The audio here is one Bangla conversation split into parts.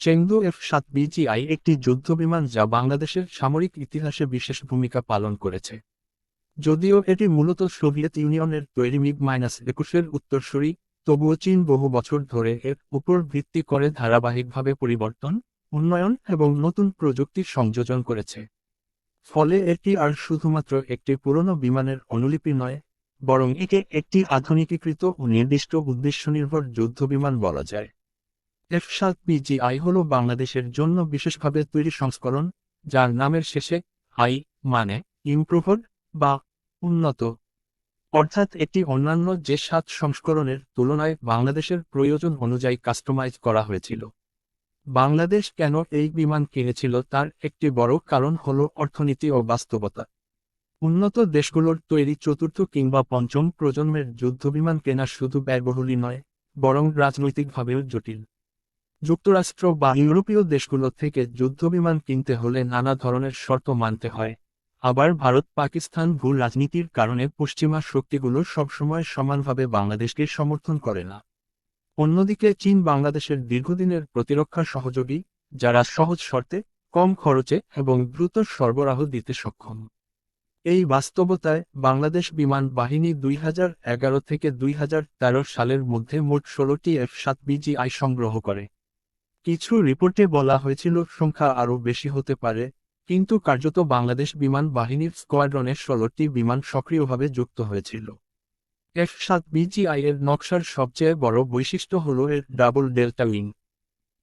চেংদু এফ সাত বিজিআই একটি যুদ্ধবিমান যা বাংলাদেশের সামরিক ইতিহাসে বিশেষ ভূমিকা পালন করেছে। যদিও এটি মূলত সোভিয়েত ইউনিয়নের তৈরি মিগ মাইনাস একুশের উত্তরসূরি, তবুও চীন বহু বছর ধরে এর উপর ভিত্তি করে ধারাবাহিকভাবে পরিবর্তন, উন্নয়ন এবং নতুন প্রযুক্তির সংযোজন করেছে। ফলে এটি আর শুধুমাত্র একটি পুরনো বিমানের অনুলিপি নয়, বরং একে একটি আধুনিকীকৃত ও নির্দিষ্ট উদ্দেশ্য উদ্দেশ্যনির্ভর যুদ্ধবিমান বলা যায়। এফ সাত বিজিআই হল বাংলাদেশের জন্য বিশেষভাবে তৈরি সংস্করণ, যার নামের শেষে আই মানে ইমপ্রুভড বা উন্নত। অর্থাৎ এটি অন্যান্য যে সাত সংস্করণের তুলনায় বাংলাদেশের প্রয়োজন অনুযায়ী কাস্টমাইজ করা হয়েছিল। বাংলাদেশ কেন এই বিমান কিনেছিল তার একটি বড় কারণ হল অর্থনীতি ও বাস্তবতা। উন্নত দেশগুলোর তৈরি চতুর্থ কিংবা পঞ্চম প্রজন্মের যুদ্ধবিমান কেনা শুধু ব্যয়বহুলই নয়, বরং রাজনৈতিকভাবেও জটিল। যুক্তরাষ্ট্র বা ইউরোপীয় দেশগুলো থেকে যুদ্ধবিমান কিনতে হলে নানা ধরনের শর্ত মানতে হয়। আবার ভারত, পাকিস্তান ভূ রাজনীতির কারণে পশ্চিমা শক্তিগুলো সবসময় সমানভাবে বাংলাদেশকে সমর্থন করে না। অন্যদিকে চীন বাংলাদেশের দীর্ঘদিনের প্রতিরক্ষা সহযোগী, যারা সহজ শর্তে, কম খরচে এবং দ্রুত সরবরাহ দিতে সক্ষম। এই বাস্তবতায় বাংলাদেশ বিমান বাহিনী দুই হাজার এগারো থেকে দুই হাজার তেরো সালের মধ্যে মোট ষোলোটি এফ সাত বিজিআই সংগ্রহ করে। কিছু রিপোর্টে বলা হয়েছিল সংখ্যা আরও বেশি হতে পারে, কিন্তু কার্যত বাংলাদেশ বিমান বাহিনীর স্কোয়াড্রনে ষোলোটি বিমান সক্রিয়ভাবে যুক্ত হয়েছিল। এফ সাত বিজিআই এর নকশার সবচেয়ে বড় বৈশিষ্ট্য হল এর double delta wing.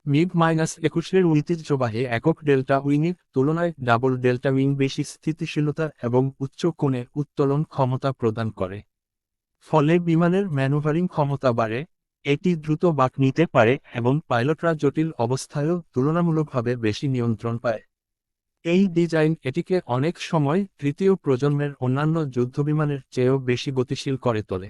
MiG minus একুশের ঐতিহ্যবাহী একক ডেল্টা উইংয়ের তুলনায় ডাবল ডেল্টা উইং বেশি স্থিতিশীলতা এবং উচ্চ কোণে উত্তোলন ক্ষমতা প্রদান করে। ফলে বিমানের ম্যানুভারিং ক্ষমতা বাড়ে এটি দ্রুত বাক নিতে পারে এবং পাইলটরা জটিল অবস্থায়ও তুলনামূলকভাবে বেশি নিয়ন্ত্রণ পায়। এই ডিজাইন এটিকে অনেক সময় তৃতীয় প্রজন্মের অন্যান্য যুদ্ধবিমানের চেয়েও বেশি গতিশীল করে তোলে।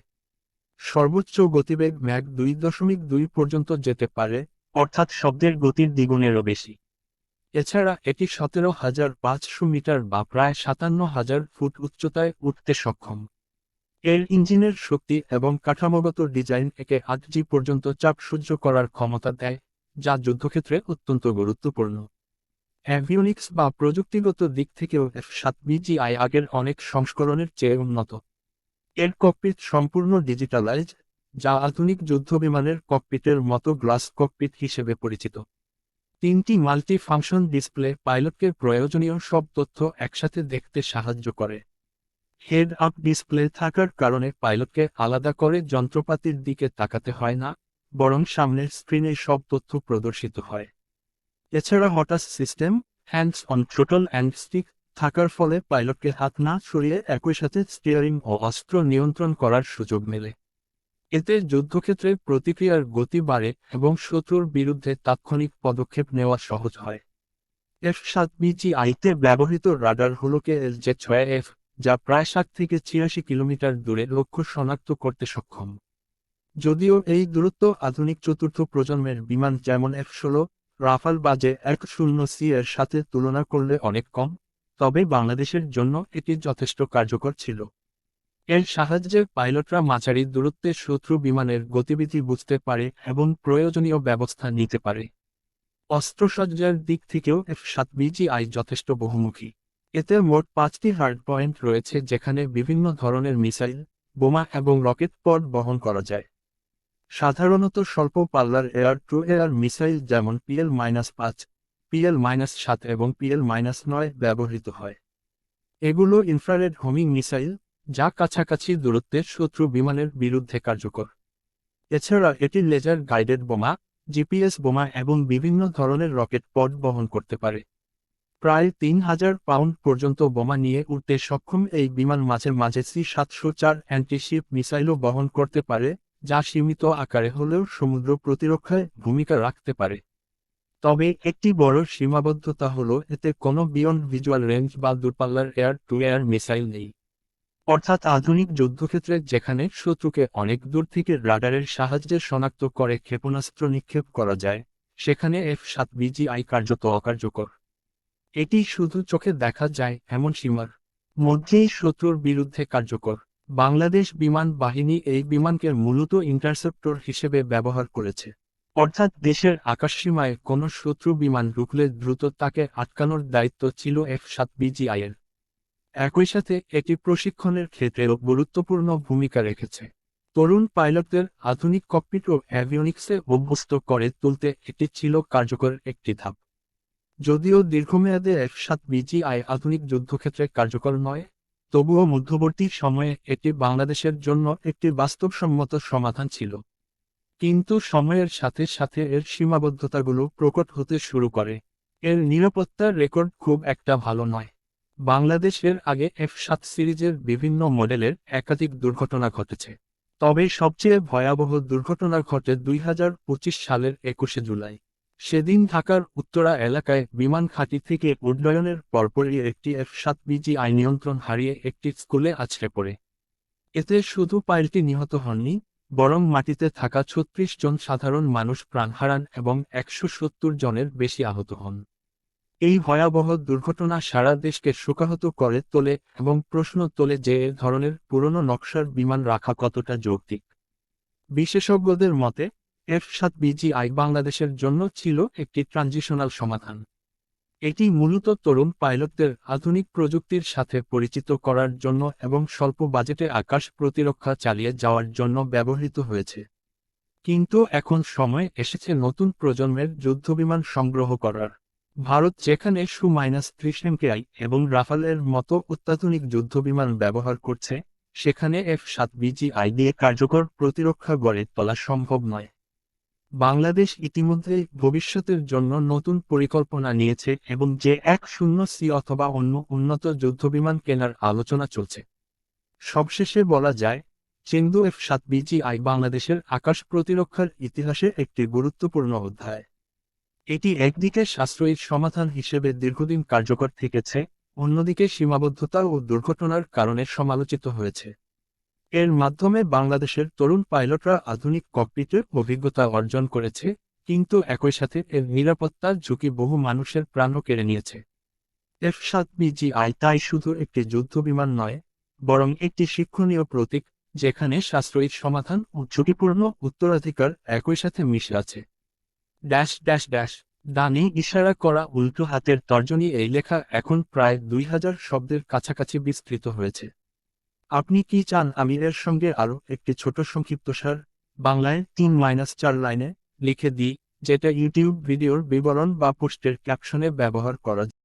সর্বোচ্চ গতিবেগ ম্যাক দুই দশমিক দুই পর্যন্ত যেতে পারে, অর্থাৎ শব্দের গতির দ্বিগুণেরও বেশি। এছাড়া এটি সতেরো হাজার পাঁচশো মিটার বা প্রায় সাতান্ন হাজার ফুট উচ্চতায় উঠতে সক্ষম। এর ইঞ্জিনের শক্তি এবং কাঠামোগত ডিজাইন একে আট জি পর্যন্ত চাপ সহ্য করার ক্ষমতা দেয়, যা যুদ্ধক্ষেত্রে অত্যন্ত গুরুত্বপূর্ণ। অ্যাভিওনিক্স বা প্রযুক্তিগত দিক থেকেও এফ সাত বিজিআই আগের অনেক সংস্করণের চেয়ে উন্নত। এর ককপিট সম্পূর্ণ ডিজিটালাইজ যা আধুনিক যুদ্ধবিমানের ককপিটের মতো গ্লাস ককপিট হিসেবে পরিচিত। তিনটি মাল্টি ফাংশন ডিসপ্লে পাইলটকে প্রয়োজনীয় সব তথ্য একসাথে দেখতে সাহায্য করে। হেড আপ ডিসপ্লে থাকার কারণে পাইলটকে আলাদা করে যন্ত্রপাতির দিকে তাকাতে হয় না, বরং সামনের স্ক্রিনে সব তথ্য প্রদর্শিত হয়। এছাড়া HOTAS system hands on throttle and stick থাকার ফলে পাইলটকে হাত না সরিয়ে একই সাথে স্টিয়ারিং ও অস্ত্র নিয়ন্ত্রণ করার সুযোগ মেলে। এতে যুদ্ধক্ষেত্রে প্রতিক্রিয়ার গতি বাড়ে এবং শত্রুর বিরুদ্ধে তাৎক্ষণিক পদক্ষেপ নেওয়া সহজ হয়। এফ সাত বিজিআইতে ব্যবহৃত রাডার হল কে এল জে ছয় এফ যা প্রায় ষাট থেকে ছিয়াশি কিলোমিটার দূরে লক্ষ্য শনাক্ত করতে সক্ষম। যদিও এই দূরত্ব আধুনিক চতুর্থ প্রজন্মের বিমান যেমন এফ ষোলো রাফাল বাজে এক শূন্য সি এর সাথে তুলনা করলে অনেক কম, তবে বাংলাদেশের জন্য এটি যথেষ্ট কার্যকর ছিল। এর সাহায্যে পাইলটরা মাঝারি দূরত্বে শত্রু বিমানের গতিবিধি বুঝতে পারে এবং প্রয়োজনীয় ব্যবস্থা নিতে পারে। অস্ত্রসজ্জার দিক থেকেও এফ সাত বিজিআই যথেষ্ট বহুমুখী। এতে মোট পাঁচটি হার্ড পয়েন্ট রয়েছে যেখানে বিভিন্ন ধরনের মিসাইল, বোমা এবং রকেট পড বহন করা যায়। সাধারণত স্বল্প পাল্লার এয়ার টু এয়ার মিসাইল যেমন পিএল মাইনাস পাঁচ পিএল মাইনাস সাত এবং পিএল মাইনাস নয় ব্যবহৃত হয়। এগুলো ইনফ্রারেড হোমিং মিসাইল, যা কাছাকাছি দূরত্বে শত্রু বিমানের বিরুদ্ধে কার্যকর। এছাড়া এটি লেজার গাইডেড বোমা, জিপিএস বোমা এবং বিভিন্ন ধরনের রকেট পড বহন করতে পারে। প্রায় তিন হাজার পাউন্ড পর্যন্ত বোমা নিয়ে উঠতে সক্ষম এই বিমান মাঝে মাঝে সি সাতশো চার অ্যান্টিশিপ মিসাইলও বহন করতে পারে, যা সীমিত আকারে হলেও সমুদ্র প্রতিরক্ষায় ভূমিকা রাখতে পারে। তবে একটি বড় সীমাবদ্ধতা হল, এতে কোনো বিয়ন্ড ভিজুয়াল রেঞ্জ বা দূরপাল্লার এয়ার টু এয়ার মিসাইল নেই। অর্থাৎ আধুনিক যুদ্ধক্ষেত্রে যেখানে শত্রুকে অনেক দূর থেকে রাডারের সাহায্যে শনাক্ত করে ক্ষেপণাস্ত্র নিক্ষেপ করা যায়, সেখানে এফ সাত বিজিআই কার্যত অকার্যকর। এটি শুধু চোখে দেখা যায় এমন সীমার মধ্যেই শত্রুর বিরুদ্ধে কার্যকর। বাংলাদেশ বিমান বাহিনী এই বিমানকে মূলত ইন্টারসেপ্টর হিসেবে ব্যবহার করেছে। অর্থাৎ দেশের আকাশসীমায় কোনো শত্রু বিমান ঢুকলে দ্রুত তাকে আটকানোর দায়িত্ব ছিল এফ সাত বিজিআই এর। একই সাথে এটি প্রশিক্ষণের ক্ষেত্রেও গুরুত্বপূর্ণ ভূমিকা রেখেছে। তরুণ পাইলটদের আধুনিক ককপিট ও অ্যাভিওনিক্সে অভ্যস্ত করে তুলতে এটি ছিল কার্যকর একটি ধাপ। যদিও দীর্ঘমেয়াদে এফ সাত বিজিআই আধুনিক যুদ্ধক্ষেত্রে কার্যকর নয়, তবুও মধ্যবর্তী সময়ে এটি বাংলাদেশের জন্য একটি বাস্তবসম্মত সমাধান ছিল। কিন্তু সময়ের সাথে সাথে এর সীমাবদ্ধতাগুলো প্রকট হতে শুরু করে। এর নিরাপত্তার রেকর্ড খুব একটা ভালো নয়। বাংলাদেশের আগে এফ সাত সিরিজের বিভিন্ন মডেলের একাধিক দুর্ঘটনা ঘটেছে। তবে সবচেয়ে ভয়াবহ দুর্ঘটনা ঘটে দুই হাজার পঁচিশ সালের একুশে জুলাই। সেদিন ঢাকার উত্তরা এলাকায় বিমান ঘাঁটি থেকে উড্ডয়নের পরপরই একটি এফ সাত বিজি বিজিআই নিয়ন্ত্রণ হারিয়ে একটি স্কুলে আছড়ে পড়ে। এতে শুধু পাইলটি নিহত হননি, বরং মাটিতে থাকা ছত্রিশ জন সাধারণ মানুষ প্রাণ হারান এবং একশো সত্তর জনের বেশি আহত হন। এই ভয়াবহ দুর্ঘটনা সারা দেশকে শোকাহত করে তোলে এবং প্রশ্ন তোলে যে এ ধরনের পুরনো নকশার বিমান রাখা কতটা যৌক্তিক। বিশেষজ্ঞদের মতে এফ সাত বিজিআই বাংলাদেশের জন্য ছিল একটি ট্রানজিশনাল সমাধান। এটি মূলত তরুণ পাইলটদের আধুনিক প্রযুক্তির সাথে পরিচিত করার জন্য এবং স্বল্প বাজেটে আকাশ প্রতিরক্ষা চালিয়ে যাওয়ার জন্য ব্যবহৃত হয়েছে। কিন্তু এখন সময় এসেছে নতুন প্রজন্মের যুদ্ধবিমান সংগ্রহ করার। ভারত যেখানে সু মাইনাস ত্রিশ এমকেআই এবং রাফালের মতো অত্যাধুনিক যুদ্ধবিমান ব্যবহার করছে, সেখানে এফ সাত বিজিআই দিয়ে কার্যকর প্রতিরক্ষা গড়ে তোলা সম্ভব নয়। বাংলাদেশ ইতিমধ্যে ভবিষ্যতের জন্য নতুন পরিকল্পনা নিয়েছে এবং যে এক শূন্য সি অথবা অন্য উন্নত যুদ্ধবিমান কেনার আলোচনা চলছে। সবশেষে বলা যায় চেন্দু এফ সাত বিজিআই বাংলাদেশের আকাশ প্রতিরক্ষার ইতিহাসে একটি গুরুত্বপূর্ণ অধ্যায়। এটি একদিকে সাশ্রয়ী সমাধান হিসেবে দীর্ঘদিন কার্যকর থেকেছে, অন্যদিকে সীমাবদ্ধতা ও দুর্ঘটনার কারণে সমালোচিত হয়েছে। এর মাধ্যমে বাংলাদেশের তরুণ পাইলটরা আধুনিক ককপিটের অভিজ্ঞতা অর্জন করেছে, কিন্তু একই সাথে এর নিরাপত্তার ঝুঁকি বহু মানুষের প্রাণও কেড়ে নিয়েছে। এফ সাত বিজিআই তাই শুধু একটি যুদ্ধবিমান নয়, বরং একটি শিক্ষণীয় প্রতীক, যেখানে সাশ্রয়ী সমাধান ও ঝুঁকিপূর্ণ উত্তরাধিকার একই সাথে মিশে আছে। ড্যাশ ড্যাশ ড্যাশ ডানে ইশারা করা উল্টো হাতের তর্জনী এই লেখা এখন প্রায় দুই হাজার শব্দের কাছাকাছি বিস্তৃত হয়েছে। আপনি কি চান আমি এর সঙ্গে আরও একটি ছোট সংক্ষিপ্তসার বাংলায় তিন মাইনাস চার লাইনে লিখে দিই, যেটা ইউটিউব ভিডিওর বিবরণ বা পোস্টের ক্যাপশনে ব্যবহার করা